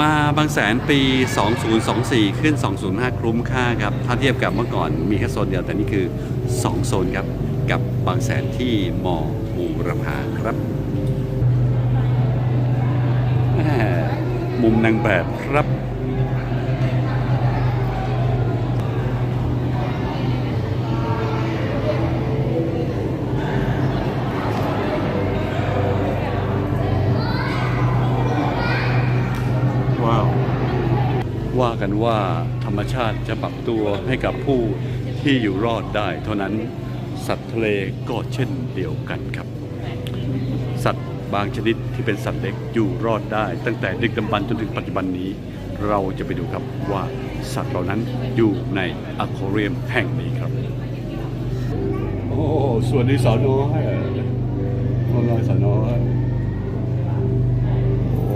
มาบางแสนปี 2024 ขึ้น 205 คุ้มค่าครับ ถ้าเทียบกับเมื่อก่อนมีแค่โซนเดียว แต่นี่คือ 2 โซนครับ กับบางแสนที่มอบูรพาครับแม่มุมนางแบบครับ ว่ากันว่าธรรมชาติจะปรับตัวให้กับผู้ที่อยู่รอดได้ เท่านั้นสัตว์ทะเลก็เช่นเดียวกันครับ สัตว์บางชนิดที่เป็นสัตว์เล็กอยู่รอดได้ ตั้งแต่ดึกดำบรรจนถึงปัจจุบันนี้ เราจะไปดูครับว่าสัตว์เหล่านั้นอยู่ในอควาเรียมแห่งนี้ครับ โอ้สวัสดีสาวน้อยสวัสดีสาวน้